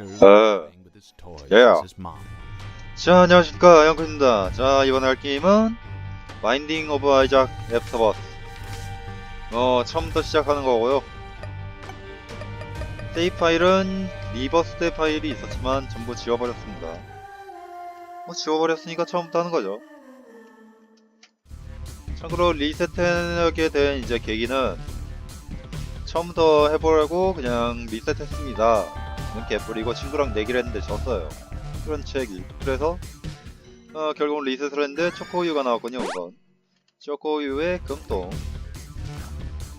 어. 자 안녕하십니까 영크입니다. 자 이번에 할 게임은 바인딩 오브 아이작 애프터버스 어 처음부터 시작하는 거고요. 세이프 파일은 리버스 대 파일이 있었지만 전부 지워버렸습니다. 뭐 지워버렸으니까 처음부터 하는 거죠. 참고로 리셋하게 된 이제 계기는 처음부터 해보려고 그냥 리셋했습니다 이렇게 뿌리고 친구랑 내기를 했는데 졌어요. 그런 책이 그래서 어, 결국은 리셋을 했는데 초코우유가 나왔군요 우선 초코우유의 금동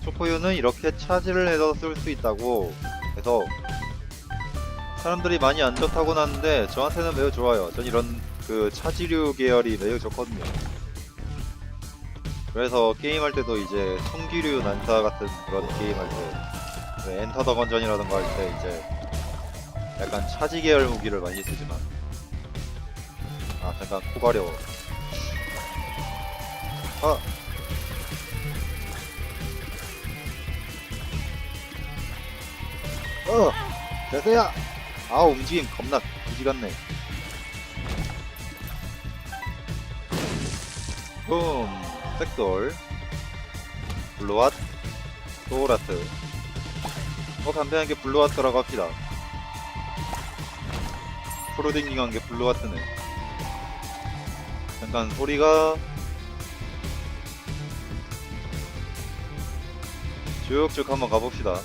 초코우유는 이렇게 차지를 해서 쓸 수 있다고 해서 사람들이 많이 안 좋다고 하는데 저한테는 매우 좋아요. 전 이런 그 차지류 계열이 매우 좋거든요. 그래서 게임할 때도 이제 총기류 난사 같은 그런 게임할 때그 엔터 더 건전이라던가 할 때 이제 약간 차지 계열 무기를 많이 쓰지만. 아 잠깐 코 가려워 아! 어! 대세야! 아 움직임 겁나 그지 같네. 붐! 색돌. 블루왓 소라트. 어 간단하게 블루와트라고 합시다 프로딩링한 게 블루와트네. 잠깐 소리가 쭉쭉 한번 가봅시다.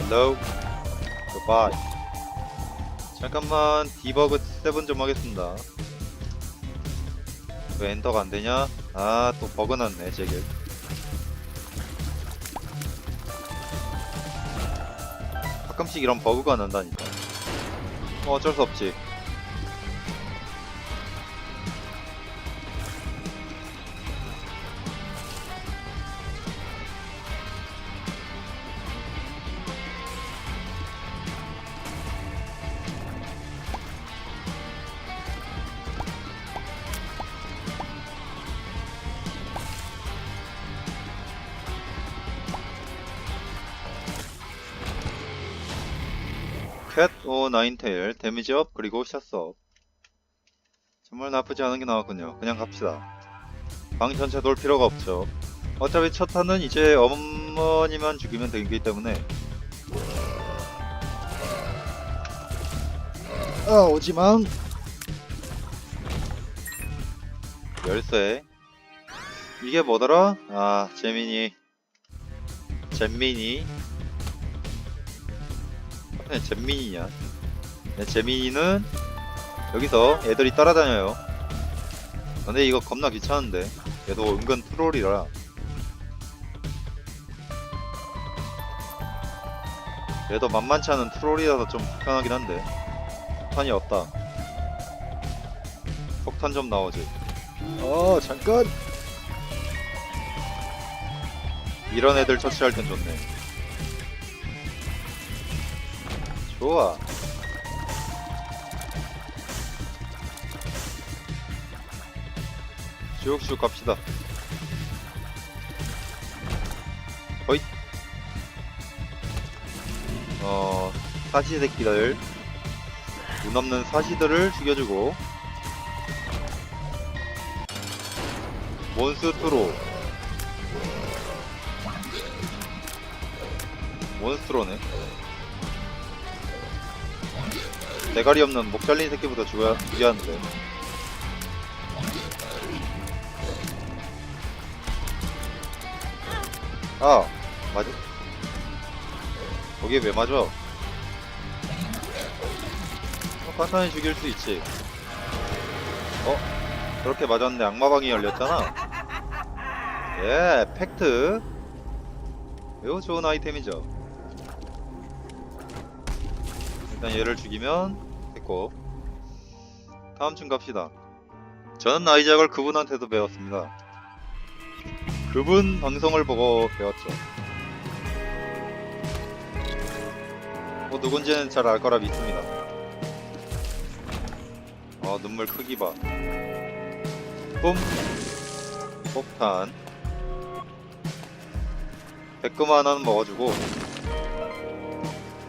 Hello. Goodbye. 잠깐만 디버그 7좀 하겠습니다. 왜 엔터가 안되냐? 아 또 버그 났네 제게 가끔씩 이런 버그가 난다니까. 뭐 어쩔 수 없지 나인테일, 데미지업, 그리고 샷업. 정말 나쁘지 않은 게 나왔군요. 그냥 갑시다. 방 전체 돌 필요가 없죠. 어차피 첫 탄은 이제 어머니만 죽이면 되기 때문에. 아, 오지마. 열쇠. 이게 뭐더라? 아, 재민이. 잼민이. 잼민이냐? 네, 재민이는 여기서 애들이 따라다녀요. 근데 이거 겁나 귀찮은데. 얘도 은근 트롤이라. 얘도 만만치 않은 트롤이라서 좀 불편하긴 한데. 폭탄이 없다. 폭탄 좀 나오지. 어, 잠깐! 이런 애들 처치할 땐 좋네. 좋아. 쭉쭉 갑시다. 허잇. 어, 사시 새끼들. 눈 없는 사시들을 죽여주고. 몬스트로. 몬스트로네. 대가리 없는 목 잘린 새끼보다 죽어야 죽여야 하는데 아 맞아. 거기에 왜 맞아? 어, 간단히 죽일 수 있지. 어? 그렇게 맞았는데 악마방이 열렸잖아. 예 팩트. 매우 좋은 아이템이죠. 일단 얘를 죽이면 됐고. 다음 층 갑시다. 저는 아이작을 그분한테도 배웠습니다 그분 방송을 보고 배웠죠 뭐 누군지는 잘 알 거라 믿습니다 어 눈물 크기 봐 뿜 폭탄 백금 하나는 먹어주고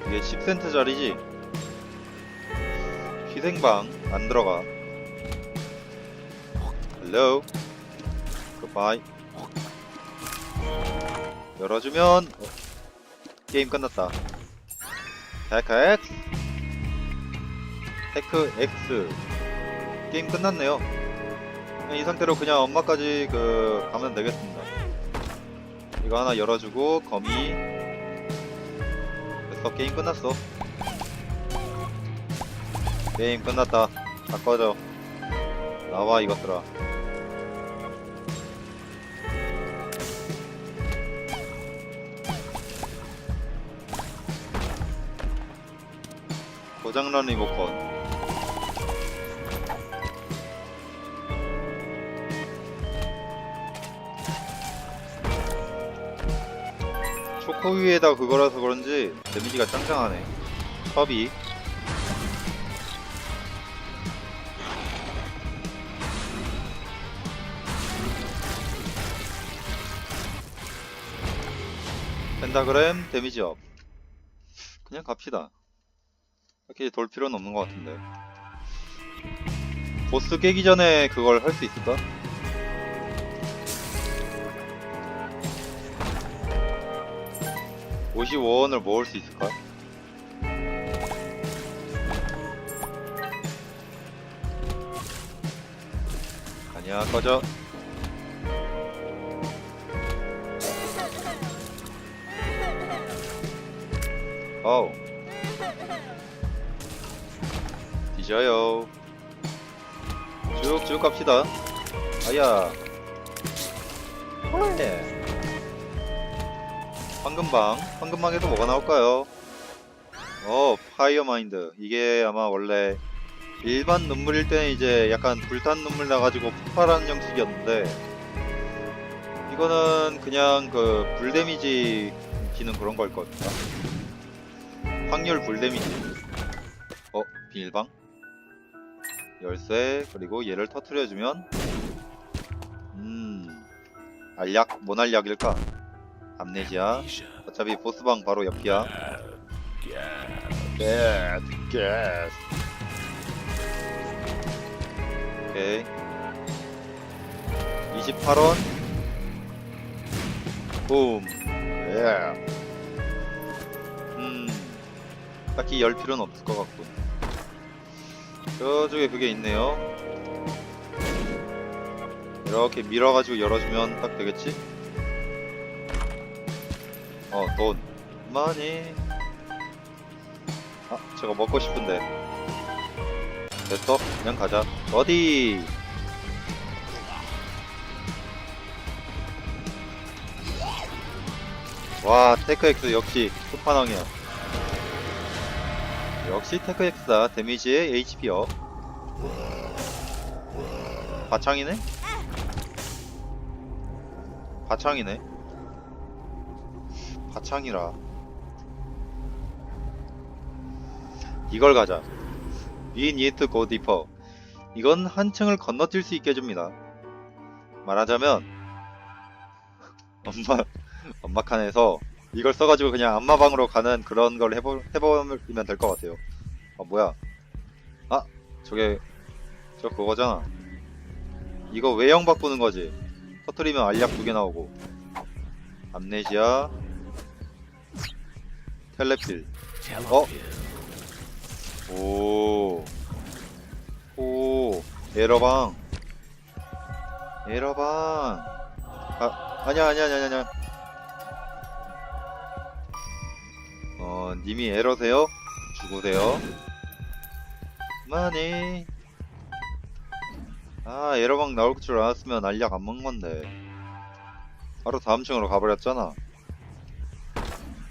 이게 10센트짜리지? 희생방 안 들어가. 헬로. 굿바이. 열어주면 어, 게임 끝났다. 테크 X. 테크 X. 게임 끝났네요. 이 상태로 그냥 엄마까지 그 가면 되겠습니다. 이거 하나 열어주고 거미. 됐어 게임 끝났어. 게임 끝났다. 다 꺼져. 나와 이것들아. 고장난 리모컨. 초코우유에다 그거라서 그런지 데미지가 짱짱하네. 섭이. 펜다그램 데미지 업. 그냥 갑시다. 이렇게 돌 필요는 없는 것 같은데. 보스 깨기 전에 그걸 할 수 있을까? (55원을) 모을 수 있을까? 아니야 꺼져 어우 뒤져요. 쭉쭉 갑시다. 아야. 홀레 황금방. 황금방에도 뭐가 나올까요? 어 파이어 마인드. 이게 아마 원래 일반 눈물일 때는 이제 약간 불탄 눈물 나가지고 폭발하는 형식이었는데 이거는 그냥 그 불 데미지 기는 그런 걸 겁니다. 확률 불 데미지. 어 비닐방 열쇠 그리고 얘를 터트려주면 음 알약 뭔 알약일까? 암네시아. 어차피 보스방 바로 옆이야. 겟 겟. 오케이. 28원. 붐. 예. 음 딱히 열 필요는 없을 것 같군 저쪽에 그게 있네요 이렇게 밀어가지고 열어주면 딱 되겠지? 어, 돈. 많이. 아, 저거 먹고 싶은데. 됐어. 그냥 가자. 어디? 와, 테크엑스 역시 끝판왕이야. 역시 테크엑스다. 데미지에 HP요. 바창이네? 바창이네. 바창이라. 이걸 가자. We need go deeper. 이건 한층을 건너뛸 수 있게 해줍니다. 말하자면 엄마 엄마 칸에서 이걸 써가지고 그냥 안마방으로 가는 그런 걸 해보 해보면 될 것 같아요. 아 뭐야? 아 저게 저 그거잖아. 이거 외형 바꾸는 거지. 터트리면 알약 두 개 나오고. 암네시아 텔레필 어? 오. 오. 에러방. 에러방. 아, 아니야, 아니야, 아니야, 아니야. 어, 님이 에러세요? 죽으세요. 많이. 아, 에러방 나올 줄 알았으면 알약 안 먹은 건데. 바로 다음 층으로 가버렸잖아.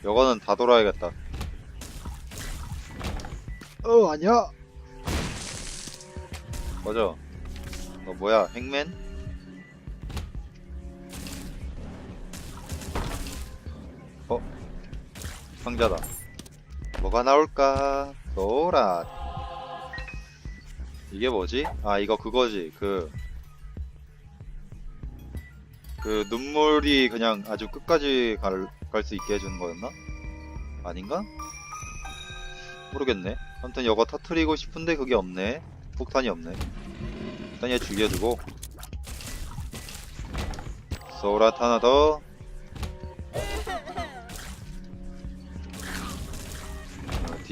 요거는 다 돌아야겠다. 어, 아니야. 맞아. 너 뭐야, 행맨? 어? 상자다. 뭐가 나올까? 소라. 이게 뭐지? 아, 이거 그거지. 그, 그 눈물이 그냥 아주 끝까지 갈 수 있게 해주는 거였나? 아닌가? 모르겠네. 아무튼 이거 터트리고 싶은데 그게 없네. 폭탄이 없네. 일단 얘 죽여주고. 소라트 하나 더.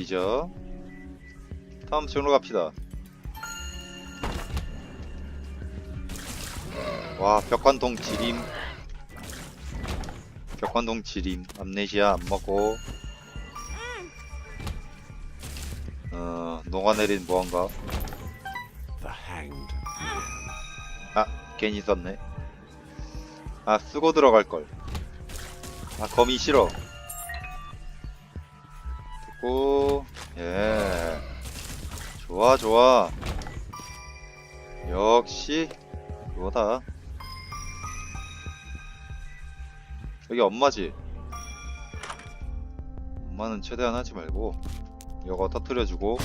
어, 뒤져. 다음 층으로 갑시다. 와, 벽관동 지림. 벽관동 지림. 암네시아 안 먹고. 어, 녹아내린 무언가. The hanged. 괜히 썼네. 아, 쓰고 들어갈걸. 아, 거미 싫어. 됐고, 예. 좋아, 좋아. 역시, 그거다. 여기 엄마지? 엄마는 최대한 하지 말고, 이거 터트려주고,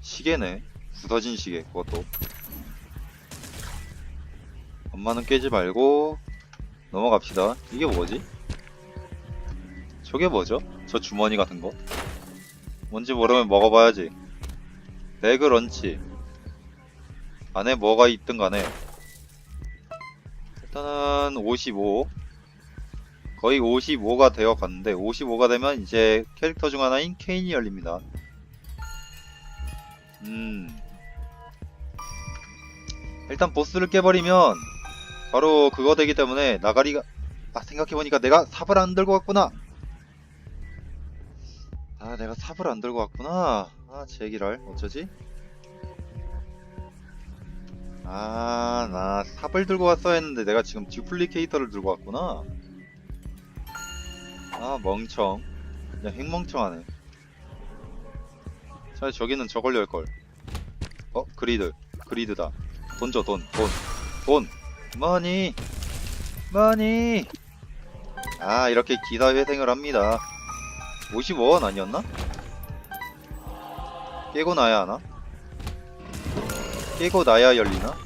시계네. 부서진 시계, 그것도. 엄마는 깨지 말고 넘어갑시다. 이게 뭐지? 저게 뭐죠? 저 주머니 같은 거? 뭔지 모르면 먹어봐야지. 레그 런치. 안에 뭐가 있든 간에. 일단은 55. 거의 55가 되어 갔는데, 55가 되면 이제 캐릭터 중 하나인 케인이 열립니다. 음. 일단 보스를 깨버리면 바로 그거 되기 때문에 나가리가 아 생각해보니까 내가 삽을 안 들고 왔구나 아 내가 삽을 안 들고 왔구나. 아 제기랄 어쩌지? 아 나 삽을 들고 왔어야 했는데 내가 지금 듀플리케이터를 들고 왔구나. 아 멍청. 그냥 핵멍청하네. 차라리 저기는 저걸 열걸. 어 그리드. 그리드다. 돈 줘 돈. 돈. 돈. 머니. 머니. 아 이렇게 기사 회생을 합니다 55원 아니었나? 깨고 나야 하나? 깨고 나야 열리나?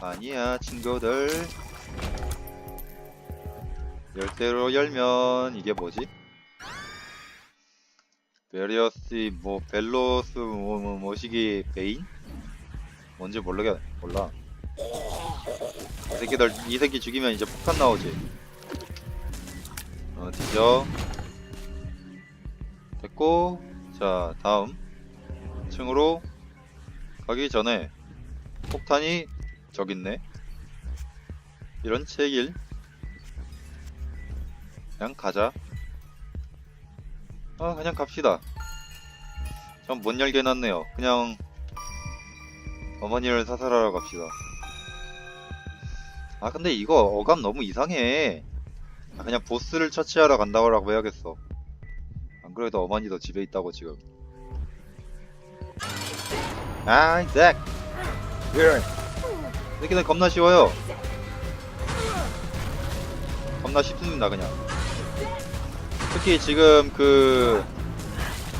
아니야 친구들 열쇠로 열면 이게 뭐지? 베리어스 뭐 벨로스 뭐, 뭐 뭐시기 베인? 뭔지 모르겠 몰라. 이 새끼들 이 새끼 죽이면 이제 폭탄 나오지. 어 뒤져. 됐고 자 다음 층으로 가기 전에 폭탄이 저기 있네. 이런 책일. 그냥 가자. 아 그냥 갑시다 전 못 열게 해놨네요 그냥 어머니를 사살하러 갑시다 아 근데 이거 어감 너무 이상해. 아, 그냥 보스를 처치하러 간다고 해야겠어. 안 그래도 어머니도 집에 있다고 지금. 아이 잭 새끼들 겁나 쉬워요. 겁나 쉽습니다 그냥. 특히 지금 그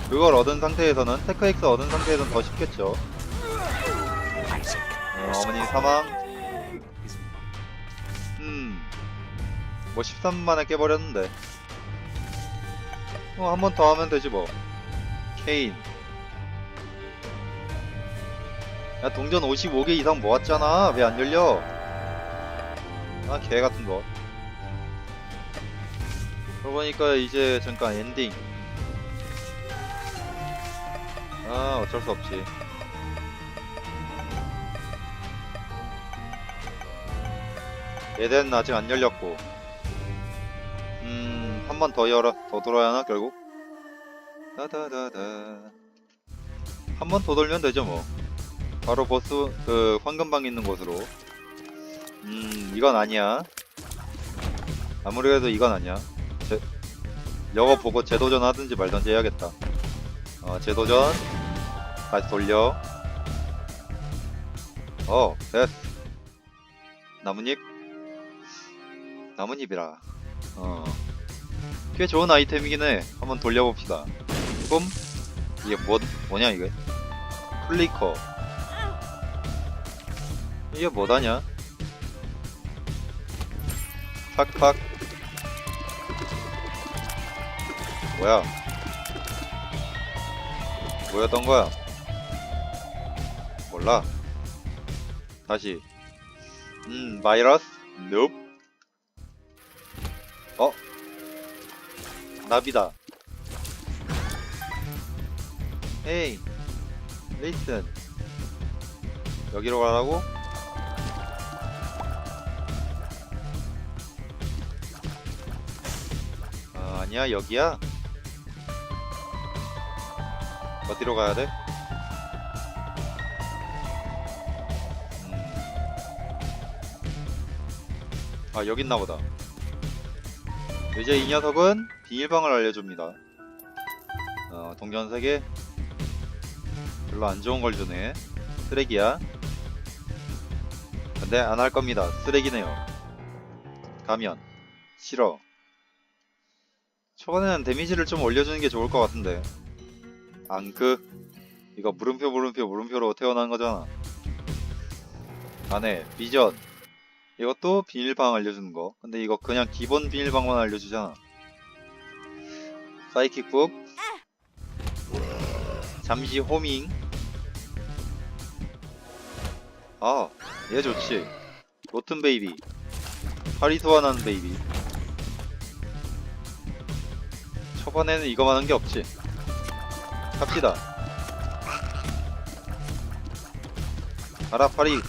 그걸 얻은 상태에서는 테크엑스 얻은 상태에서는 더 쉽겠죠. 어, 어머니 사망. 뭐 13분 만에 깨버렸는데. 어, 한 번 더 하면 되지 뭐. 케인. 야, 동전 55개 이상 모았잖아. 왜 안 열려? 아, 개 같은 거. 그러고 보니까 이제 잠깐 엔딩. 아, 어쩔 수 없지. 에덴은 아직 안 열렸고. 음, 한번 더 열어, 더 돌아야 하나, 결국? 다다다다. 한 번 더 돌면 되죠, 뭐. 바로 보스, 그, 황금방 있는 곳으로. 음, 이건 아니야. 아무래도 이건 아니야. 제, 이거 보고 재도전 하든지 말든지 해야겠다. 어, 재도전. 다시 돌려. 어, 됐어. 나뭇잎. 나뭇잎이라. 어. 꽤 좋은 아이템이긴 해. 한번 돌려봅시다. 뿜. 이게 뭐, 뭐냐, 이게? 플리커. 이게 뭐다냐? 팍팍 뭐야 뭐였던 거야 몰라 다시 음 바이러스 nope 어 나비다 에이 레이슨 여기로 가라고? 아, 아니야 여기야 어디로 가야 돼? 음. 아 여기 있나 보다 이제 이 녀석은 비밀방을 알려줍니다. 어, 동전세계 별로 안 좋은 걸 주네. 쓰레기야. 근데 안 할 겁니다. 쓰레기네요. 가면. 싫어. 초반에는 데미지를 좀 올려주는 게 좋을 것 같은데. 앙크 이거 물음표 물음표 물음표로 태어난 거잖아. 안에 비전. 이것도 비밀방 알려주는 거. 근데 이거 그냥 기본 비밀방만 알려주잖아 사이킥 북 잠시 호밍. 아얘 좋지. 로튼 베이비. 파리 소환하는 베이비. 초반에는 이거만 한 게 없지. 갑시다. 가라 파리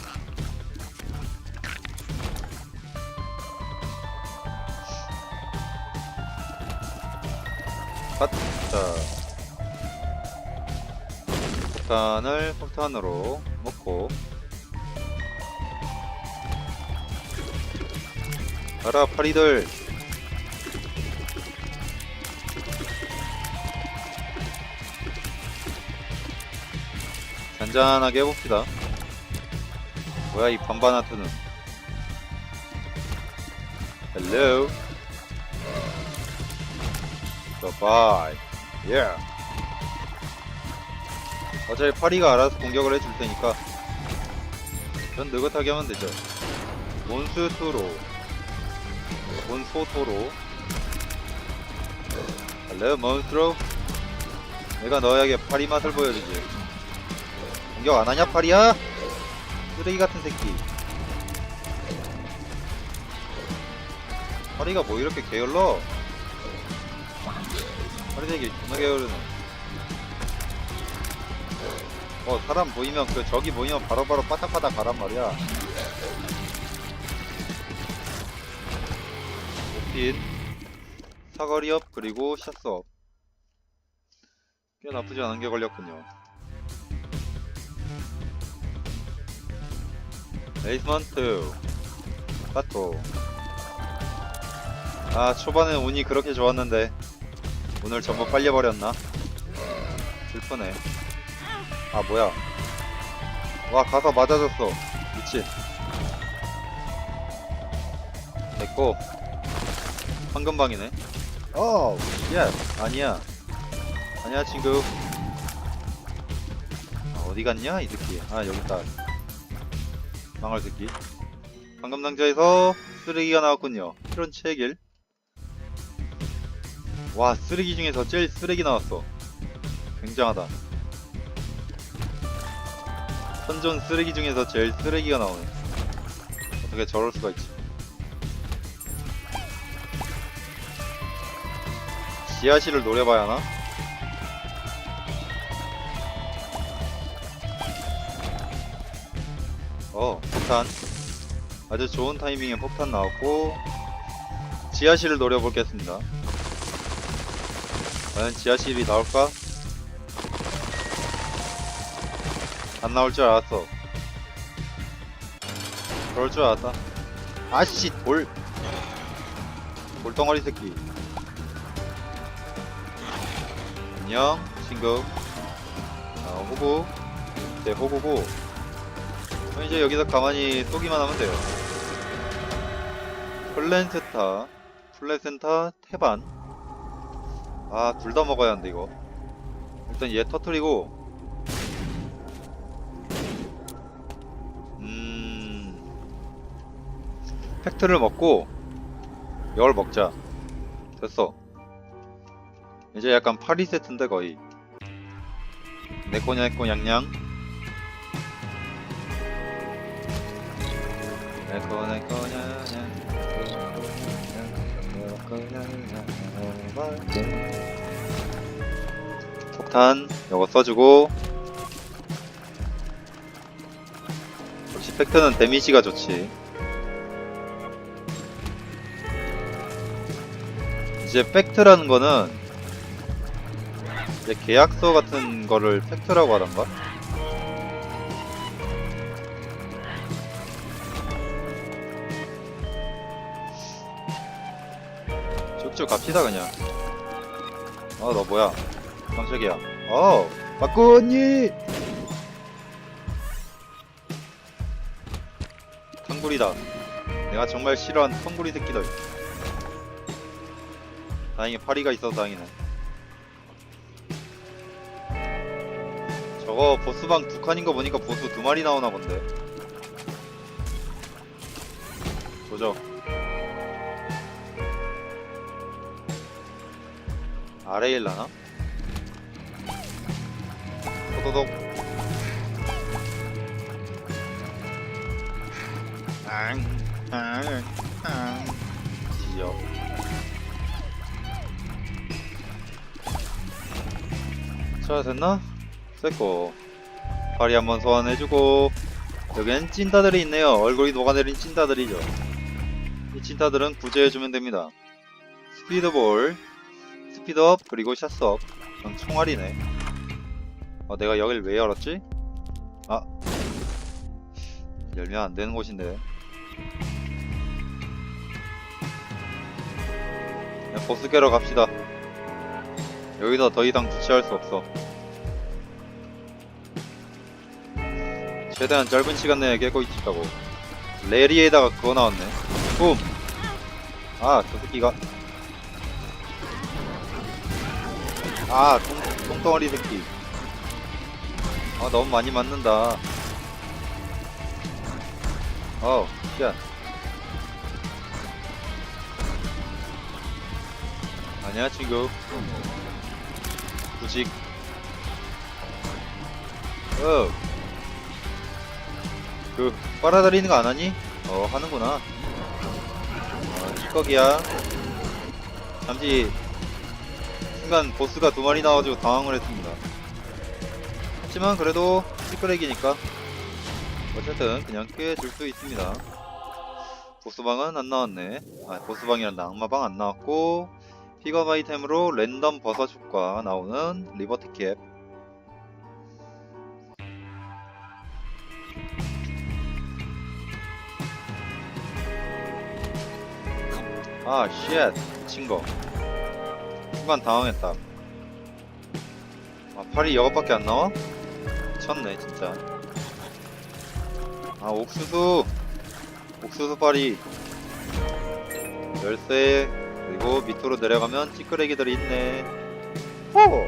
폭탄을 폭탄으로 먹고. 가라 파리들. 잔잔하게 해봅시다. 뭐야 이 반반하트는. Hello. Goodbye. Yeah 어차피 파리가 알아서 공격을 해줄 테니까 전 느긋하게 하면 되죠. 몬스토로 몬소토로. 할래 몬스트로? 내가 너에게 파리 맛을 보여주지. 공격 안 하냐 파리야? 쓰레기 같은 새끼. 파리가 뭐 이렇게 게을러? 파리 새끼 존나 게으르네 어 사람 보이면 그 적이 보이면 바로바로 빠딱빠딱 가란 말이야. 오핀. 사거리업 그리고 샷스업. 꽤 나쁘지 않은 게 걸렸군요. 베이스먼트. 파토. 아 초반에 운이 그렇게 좋았는데. 오늘 전부 빨려버렸나? 슬프네 아 뭐야. 와 가서 맞아줬어. 미친. 됐고. 황금방이네. 어 예스 아니야. 아니야 친구. 아, 어디 갔냐 이 새끼. 아 여기 있다. 망할 새끼. 황금 상자에서 쓰레기가 나왔군요. 이런 체길 와 쓰레기 중에서 제일 쓰레기 나왔어. 굉장하다 선전 쓰레기 중에서 제일 쓰레기가 나오네 어떻게 저럴 수가 있지 지하실을 노려봐야 하나? 어 폭탄 아주 좋은 타이밍에 폭탄 나왔고 지하실을 노려보겠습니다 과연 지하실이 나올까? 안 나올 줄 알았어. 그럴 줄 알았다. 아씨 돌. 돌덩어리 새끼. 안녕 친구. 아, 호구. 네 호구고. 그럼 이제 여기서 가만히 쏘기만 하면 돼요. 플랜세타. 플랜센타 태반. 아 둘 다 먹어야 하는데 이거. 일단 얘 터트리고 팩트를 먹고 열 먹자. 됐어. 이제 약간 파리 세트인데 거의. 내꺼냐 내꺼 냥냥 내꺼 내꺼 냥냥 폭탄 요거 써주고. 역시 팩트는 데미지가 좋지 이제 팩트라는 거는 이제 계약서 같은 거를 팩트라고 하던가? 쭉쭉 갑시다 그냥. 아 너 뭐야? 깜짝이야. 어 빠꾸 언니 텅구리다. 내가 정말 싫어하는 텅구리 새끼들 다행히 파리가 있어서 다행이네. 저거 보스방 두 칸인 거 보니까 보스 두 마리 나오나 본데. 조져. 아래에 일라나? 도도독. 앙 앙 자 됐나? 됐고 파리 한번 소환해주고 여기엔 찐따들이 있네요. 얼굴이 녹아내린 찐따들이죠. 이 찐따들은 구제해주면 됩니다. 스피드볼 스피드업 그리고 샷스업. 전 총알이네. 어 내가 여길 왜 열었지? 아. 열면 안 되는 곳인데. 그냥 보스 깨러 갑시다 여기서 더 이상 주체할 수 없어. 최대한 짧은 시간 내에 깨고 있다고. 레리에다가 그거 나왔네. 붐! 아 저 새끼가. 아 똥, 똥덩어리 새끼. 아 너무 많이 맞는다. 어우 야. 아니야 친구 구직. 어. 그 빨아들이는 거 안 하니? 어 하는구나. 어 찌꺼기야. 잠시 순간 보스가 두 마리 나와가지고 당황을 했습니다. 하지만 그래도 찌끄레기니까 어쨌든 그냥 꽤줄수 있습니다. 보스방은 안 나왔네. 아 보스방이란다. 악마방 안 나왔고 픽업 아이템으로 랜덤 버섯 효과 나오는 리버티 캡 아, 쉣. 친거. 순간 당황했다. 아, 팔이 이것밖에 안 나와? 미쳤네, 진짜. 아, 옥수수. 옥수수 파리. 열쇠. 그리고 밑으로 내려가면 찌끄레기들이 있네. 호!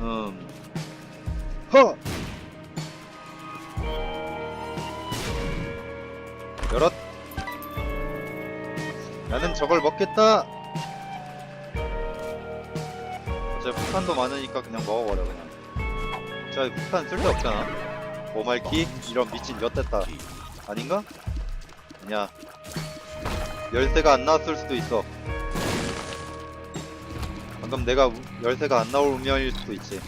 음. 허! 열었. 나는 저걸 먹겠다. 어차피 폭탄도 많으니까 그냥 먹어버려 그냥. 저 폭탄 쓸데 없잖아. 오말키 이런 미친 엿됐다. 아닌가? 아니야. 열쇠가 안 나왔을 수도 있어. 방금 내가 우- 열쇠가 안 나올 운명일 수도 있지.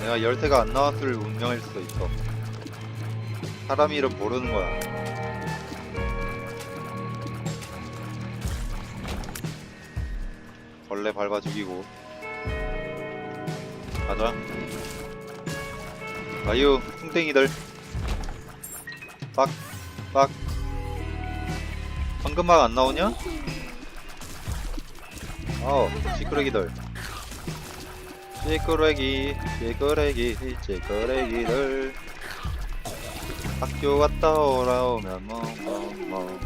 내가 열쇠가 안 나왔을 운명일 수도 있어. 사람 이름 모르는 거야. 벌레 밟아 죽이고. 가자. 아유, 뚱땡이들. 빡, 빡. 방금 막 안 나오냐? 어, 시끄러기들. 시끄러기, 시끄러기, 시끄러기들. 학교 갔다 오라오면 뭐뭐뭐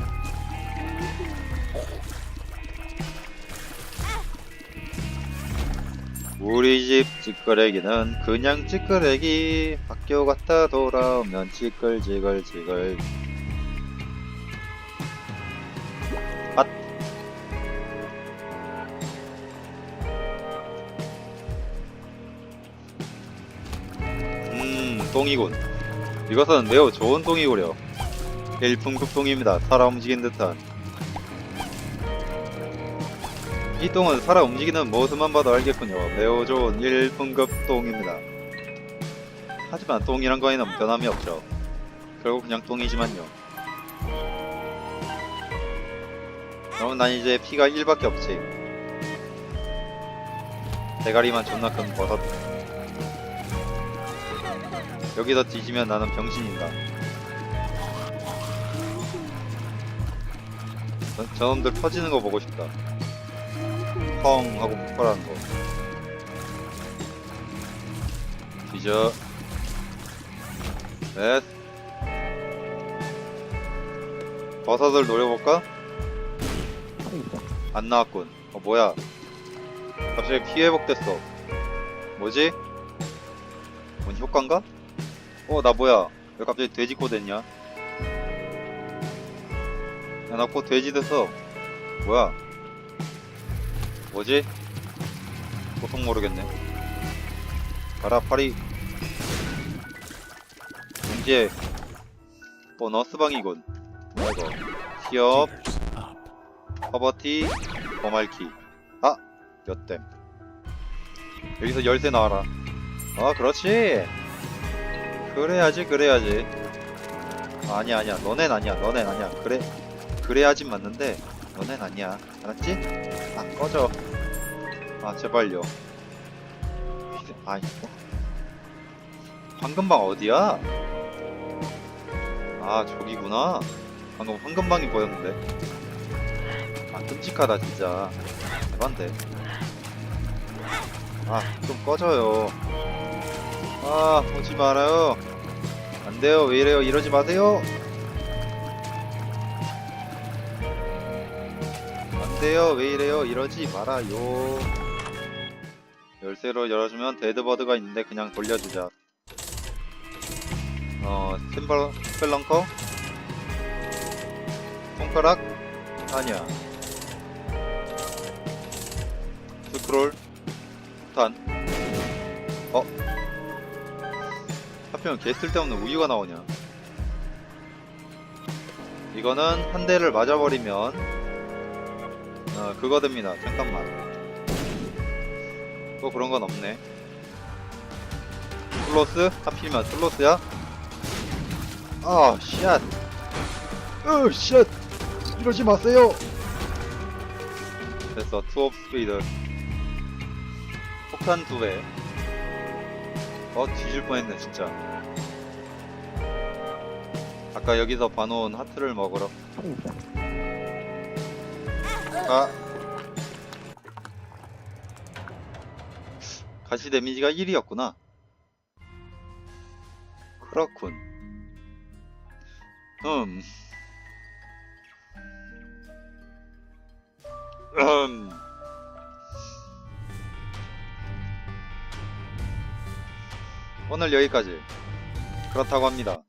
우리 집 찌끄레기는 그냥 찌끄레기 학교 갔다 돌아오면 찌끌찌글찌글 앗 음, 똥이군. 이것은 매우 좋은 똥이구려. 일품급 똥입니다. 살아 움직인 듯한. 이 똥은 살아 움직이는 모습만 봐도 알겠군요. 매우 좋은 1분급 똥입니다. 하지만 똥이란 거에는 변함이 없죠. 결국 그냥 똥이지만요. 그럼 난 이제 피가 1밖에 없지. 대가리만 존나 큰 버섯. 여기서 뒤지면 나는 병신인가. 저, 저놈들 터지는 거 보고 싶다. 펑 하고 폭발하는 거. 뒤져. 넷. 버섯을 노려볼까? 안 나왔군. 어, 뭐야. 갑자기 피해복됐어. 뭐지? 뭔 효과인가? 어, 나 뭐야. 왜 갑자기 돼지코 됐냐? 야, 나곧 돼지 됐어. 뭐야. 뭐지? 보통 모르겠네. 가라, 파리. 이제, 보너스 방이군. 뭐야, 이거. Up. 퍼버티, 버말키. 아! 몇 댐. 여기서 열쇠 나와라. 아, 그렇지! 그래야지, 그래야지. 아, 아니야, 아니야. 너넨 아니야, 너넨 아니야. 그래, 그래야지 맞는데, 너넨 아니야. 알았지? 아, 꺼져. 아, 제발요. 아, 이거. 황금방 어디야? 아, 저기구나. 방금 황금방이 보였는데. 아, 끔찍하다, 진짜. 대반데. 아, 좀 꺼져요. 아, 오지 말아요. 안 돼요. 왜 이래요? 이러지 마세요. 안 돼요. 왜 이래요? 이러지 말아요. 열쇠로 열어주면 데드버드가 있는데 그냥 돌려주자. 어, 스펠, 스펠런커? 손가락? 아니야. 스크롤? 탄? 어? 하필 개 쓸데없는 우유가 나오냐? 이거는 한 대를 맞아버리면 어, 그거 됩니다. 잠깐만. 또 그런 건 없네. 슬로스? 하필이면 슬로스야? 아, 샷. 으, 샷. 이러지 마세요. 됐어. 투업 스피드. 폭탄 두 배. 어, 뒤질 뻔했네, 진짜. 아까 여기서 봐놓은 하트를 먹으러. 아. 가시 데미지가 1이었구나. 그렇군. 음. 음. 오늘 여기까지. 그렇다고 합니다.